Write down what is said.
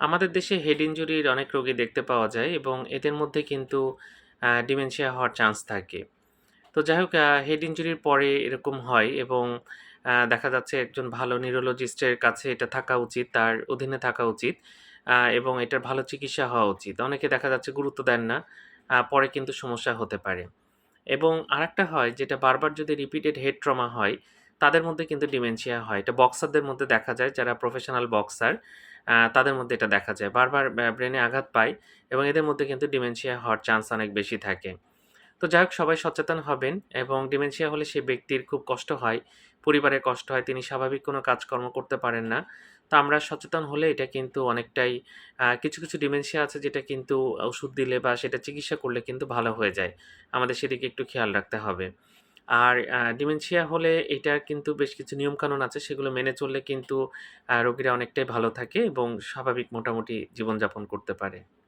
আমাদের দেশে হেড ইনজুরির অনেক রোগী দেখতে পাওয়া যায় এবং এদের মধ্যে কিন্তু ডিমেনশিয়া হওয়ার চান্স থাকে। তো যাই হোক হেড ইনজুরির পরে এরকম হয় এবং দেখা যাচ্ছে একজন ভালো নিউরোলজিস্টের কাছে এটা থাকা উচিত, তার অধীনে থাকা উচিত। এবং এটার ভালো চিকিৎসা হওয়া উচিত। অনেকে দেখা যাচ্ছে গুরুত্ব দেন না। পরে কিন্তু সমস্যা হতে পারে। এবং আরেকটা হয় যেটা বারবার যদি রিপিটেড হেড ট্রমা হয়, তাদের মধ্যে কিন্তু ডিমেনশিয়া হয়। এটা বক্সারদের মধ্যে দেখা যায় যারা প্রফেশনাল বক্সার তাদের মধ্যে এটা দেখা যায়। বারবার ব্রেনে আঘাত পায় এবং এদের মধ্যে কিন্তু ডিমেনশিয়া হওয়ার চান্স অনেক বেশি থাকে। তো যাই হোক সবাই সচেতন হবেন এবং ডিমেনশিয়া হলে সে ব্যক্তির খুব কষ্ট হয়, পরিবারে কষ্ট হয়, তিনি স্বাভাবিক কোনো কাজকর্ম করতে পারেন না। তো আমরা সচেতন হলে এটা কিন্তু অনেকটাই কিছু, কিছু ডিমেনশিয়া আছে যেটা কিন্তু ওষুধ দিলে বা সেটা চিকিৎসা করলে কিন্তু ভালো হয়ে যায়। আমাদের সেদিকে একটু খেয়াল রাখতে হবে। আর ডিমেনশিয়া হলে এটার কিন্তু বেশ কিছু নিয়মকানুন আছে সেগুলো মেনে চললে কিন্তু রোগীরা অনেকটাই ভালো থাকে এবং স্বাভাবিক মোটামুটি জীবনযাপন করতে পারে।